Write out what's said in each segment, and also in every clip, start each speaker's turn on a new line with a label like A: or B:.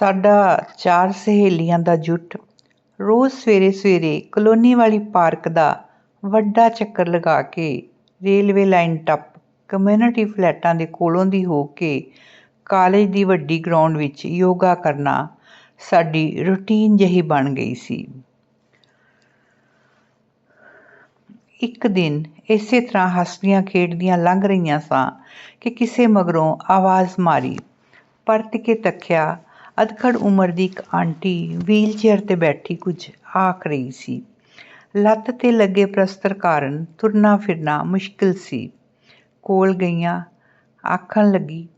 A: ਸਾਡਾ ਚਾਰ ਸਹੇਲੀਆਂ ਦਾ ਜੁੱਟ। ਰੋਜ਼ ਸਵੇਰੇ ਸਵੇਰੇ ਕਲੋਨੀ ਵਾਲੀ ਪਾਰਕ ਦਾ ਵੱਡਾ ਚੱਕਰ ਲਗਾ ਕੇ ਰੇਲਵੇ ਲਾਈਨ ਟੱਪ ਕਮਿਊਨਿਟੀ ਫਲੈਟਾਂ ਦੇ ਕੋਲੋਂ ਦੀ ਹੋ ਕੇ ਕਾਲਜ ਦੀ ਵੱਡੀ ਗਰਾਊਂਡ ਵਿੱਚ ਯੋਗਾ ਕਰਨਾ ਸਾਡੀ ਰੁਟੀਨ ਜਿਹੀ ਬਣ ਗਈ ਸੀ। ਇੱਕ ਦਿਨ ਇਸੇ ਤਰ੍ਹਾਂ ਹੱਸਦੀਆਂ ਖੇਡਦੀਆਂ ਲੰਘ ਰਹੀਆਂ ਸਾਂ ਕਿ ਕਿਸੇ ਮਗਰੋਂ ਆਵਾਜ਼ ਮਾਰੀ, ਪਰਤ ਕੇ ਤੱਕਿਆ ਅਧਖੜ ਉਮਰ ਦੀ ਇੱਕ ਆਂਟੀ ਵੀਲਚੇਅਰ ਤੇ ਬੈਠੀ ਕੁਝ ਆਖ ਰਹੀ ਸੀ। ਲੱਤ ਤੇ ਲੱਗੇ ਪ੍ਰਸਤਰ ਕਾਰਨ ਤੁਰਨਾ ਫਿਰਨਾ ਮੁਸ਼ਕਿਲ ਸੀ। ਕੋਲ ਗਈਆਂ, ਆਖਣ ਲੱਗੀ,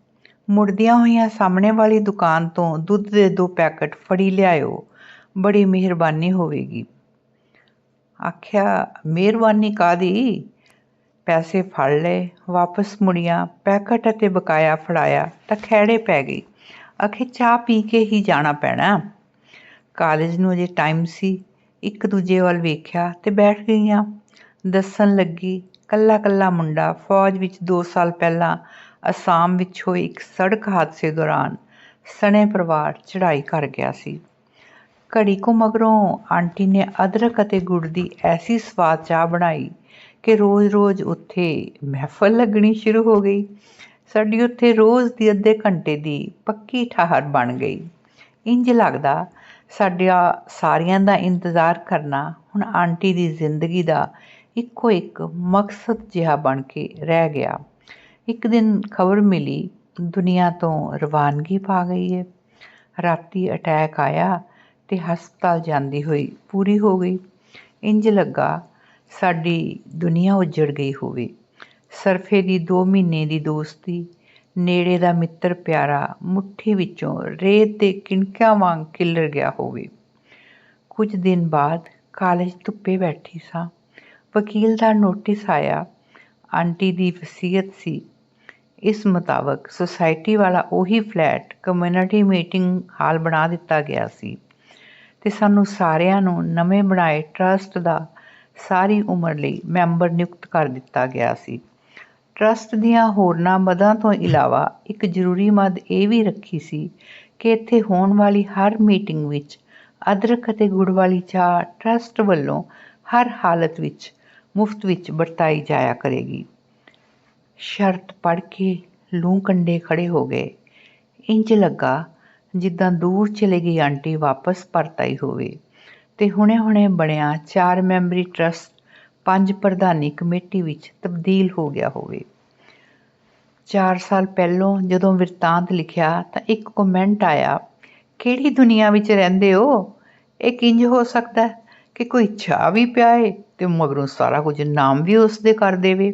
A: ਮੁੜਦੀਆਂ ਹੋਈਆਂ ਸਾਹਮਣੇ ਵਾਲੀ ਦੁਕਾਨ ਤੋਂ ਦੁੱਧ ਦੇ ਦੋ ਪੈਕਟ ਫੜੀ ਲਿਆਇਓ, ਬੜੀ ਮਿਹਰਬਾਨੀ ਹੋਵੇਗੀ। ਆਖਿਆ, ਮਿਹਰਬਾਨੀ ਕਾਦੀ ਪੈਸੇ ਫੜ ਲਏ, ਵਾਪਸ ਮੁੜੀਆਂ, ਪੈਕਟ ਅਤੇ ਬਕਾਇਆ ਫੜਾਇਆ ਤਾਂ ਖੈੜੇ ਪੈ ਗਈ। ਆਖੇ ਚਾਹ ਪੀ ਕੇ ਹੀ ਜਾਣਾ ਪੈਣਾ। ਕਾਲਜ ਨੂੰ ਅਜੇ ਟਾਈਮ ਸੀ। ਇੱਕ ਦੂਜੇ ਵੱਲ ਵੇਖਿਆ ਤੇ ਬੈਠ ਗਈਆਂ। ਦੱਸਣ ਲੱਗੀ, ਕੱਲਾ ਕੱਲਾ ਮੁੰਡਾ ਫੌਜ ਵਿੱਚ 2 ਸਾਲ ਪਹਿਲਾਂ ਅਸਾਮ ਵਿੱਚ ਹੋਏ ਇੱਕ ਸੜਕ ਹਾਦਸੇ ਦੌਰਾਨ ਸਣੇ ਪਰਿਵਾਰ ਚੜ੍ਹਾਈ ਕਰ ਗਿਆ ਸੀ। ਘੜੀ ਕੋ ਮਗਰੋਂ ਆਂਟੀ ਨੇ ਅਦਰਕ ਅਤੇ ਗੁੜ ਦੀ ਐਸੀ ਸਵਾਦ ਚਾਹ ਬਣਾਈ ਕਿ ਰੋਜ਼-ਰੋਜ਼ ਉੱਥੇ ਮਹਿਫਲ ਲੱਗਣੀ ਸ਼ੁਰੂ ਹੋ ਗਈ। ਸਾਡੀ ਉੱਥੇ ਰੋਜ਼ ਦੀ ਅੱਧੇ ਘੰਟੇ ਦੀ ਪੱਕੀ ਠਾਹਰ ਬਣ ਗਈ। ਇੰਜ ਲੱਗਦਾ ਸਾਡਿਆ ਸਾਰਿਆਂ ਦਾ ਇੰਤਜ਼ਾਰ ਕਰਨਾ ਹੁਣ ਆਂਟੀ ਦੀ ਜ਼ਿੰਦਗੀ ਦਾ ਇੱਕੋ ਇੱਕ ਮਕਸਦ ਜਿਹਾ ਬਣ ਕੇ ਰਹਿ ਗਿਆ। ਇੱਕ ਦਿਨ ਖਬਰ ਮਿਲੀ, ਦੁਨੀਆ ਤੋਂ ਰਵਾਨਗੀ ਪਾ ਗਈ ਹੈ ਰਾਤੀ ਅਟੈਕ ਆਇਆ ਤੇ ਹਸਪਤਾਲ ਜਾਂਦੀ ਹੋਈ ਪੂਰੀ ਹੋ ਗਈ। ਇੰਜ ਲੱਗਾ ਸਾਡੀ ਦੁਨੀਆ ਉਜੜ ਗਈ ਹੋਵੇ। ਸਰਫੇ ਦੀ ਦੋ ਮਹੀਨੇ ਦੀ ਦੋਸਤੀ, ਨੇੜੇ ਦਾ ਮਿੱਤਰ ਪਿਆਰਾ, ਮੁੱਠੀ ਵਿੱਚੋਂ ਰੇਤ ਦੇ ਕਿਣਕਿਆਂ ਵਾਂਗ ਕਿੱਲਰ ਗਿਆ ਹੋਵੇ। ਕੁਝ ਦਿਨ ਬਾਅਦ ਕਾਲਜ ਧੁੱਪੇ ਬੈਠੀ ਸਾਂ। ਵਕੀਲ ਦਾ ਨੋਟਿਸ ਆਇਆ। ਆਂਟੀ ਦੀ ਵਸੀਅਤ ਸੀ। ਇਸ ਮੁਤਾਬਕ ਸੁਸਾਇਟੀ ਵਾਲਾ ਉਹੀ ਫਲੈਟ ਕਮਿਊਨਿਟੀ ਮੀਟਿੰਗ ਹਾਲ ਬਣਾ ਦਿੱਤਾ ਗਿਆ ਸੀ ਤੇ ਸਾਨੂੰ ਸਾਰਿਆਂ ਨੂੰ ਨਵੇਂ ਬਣਾਏ ਟਰਸਟ ਦਾ ਸਾਰੀ ਉਮਰ ਲਈ ਮੈਂਬਰ ਨਿਯੁਕਤ ਕਰ ਦਿੱਤਾ ਗਿਆ ਸੀ। ਟਰੱਸਟ ਦੀਆਂ ਹੋਰਨਾਂ ਮਦਾਂ ਤੋਂ ਇਲਾਵਾ ਇੱਕ ਜ਼ਰੂਰੀ ਮਦ ਇਹ ਵੀ ਰੱਖੀ ਸੀ ਕਿ ਇੱਥੇ ਹੋਣ ਵਾਲੀ ਹਰ ਮੀਟਿੰਗ ਵਿੱਚ ਅਦਰਕ ਅਤੇ ਗੁੜ ਵਾਲੀ ਚਾਹ ਟਰੱਸਟ ਵੱਲੋਂ ਹਰ ਹਾਲਤ ਵਿੱਚ, ਮੁਫਤ ਵਿੱਚ ਵਰਤਾਈ ਜਾਇਆ ਕਰੇਗੀ। ਸ਼ਰਤ ਪੜ ਕੇ ਲੂੰ ਕੰਡੇ ਖੜੇ ਹੋ ਗਏ। ਇੰਜ ਲੱਗਾ ਜਿੱਦਾਂ ਦੂਰ ਚਲੇ ਗਈ ਆਂਟੀ ਵਾਪਸ ਪਰਤ ਆਈ ਹੋਵੇ। ਤੇ ਹੁਣੇ-ਹੁਣੇ ਬਣਿਆ ਚਾਰ ਮੈਂਬਰੀ ਟਰਸਟ, ਪੰਜ ਪ੍ਰਧਾਨੀ ਕਮੇਟੀ ਵਿੱਚ ਤਬਦੀਲ ਹੋ ਗਿਆ ਹੋਵੇ। 4 ਸਾਲ ਪਹਿਲੋਂ ਜਦੋਂ ਵਰਤਾਂਤ ਲਿਖਿਆ ਤਾਂ ਇੱਕ ਕਮੈਂਟ ਆਇਆ, ਕਿਹੜੀ ਦੁਨੀਆ ਵਿੱਚ ਰਹਿੰਦੇ ਹੋ? ਇਹ ਕਿੰਜ ਹੋ ਸਕਦਾ ਕਿ ਕੋਈ ਚਾਹ ਵੀ ਪਿਆਏ ਤੇ ਮਗਰੋਂ ਸਾਰਾ ਕੁਝ ਨਾਮ ਵੀ ਉਸ ਦੇ ਕਰ ਦੇਵੇ?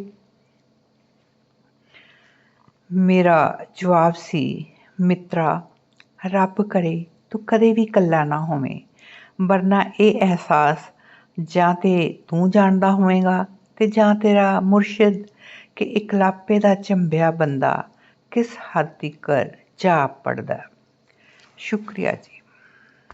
A: ਮੇਰਾ ਜਵਾਬ ਸੀ, ਮਿੱਤਰਾ, ਰੱਬ ਕਰੇ ਤੂੰ ਕਦੇ ਵੀ ਇਕੱਲਾ ਨਾ ਹੋਵੇਂ, ਵਰਨਾ ਇਹ ਅਹਿਸਾਸ ਜਾਂ ਤੇ ਤੂੰ ਜਾਣਦਾ ਹੋਵੇਂਗਾ ਤੇ ਜਾਂ ਤੇਰਾ ਮੁਰਸ਼ਿਦ ਕਿ ਇਕਲਾਪੇ ਦਾ ਚੰਬਿਆ ਬੰਦਾ ਕਿਸ ਹੱਦ ਤੱਕ ਜਾ ਪੜਦਾ ਸ਼ੁਕਰੀਆ ਜੀ।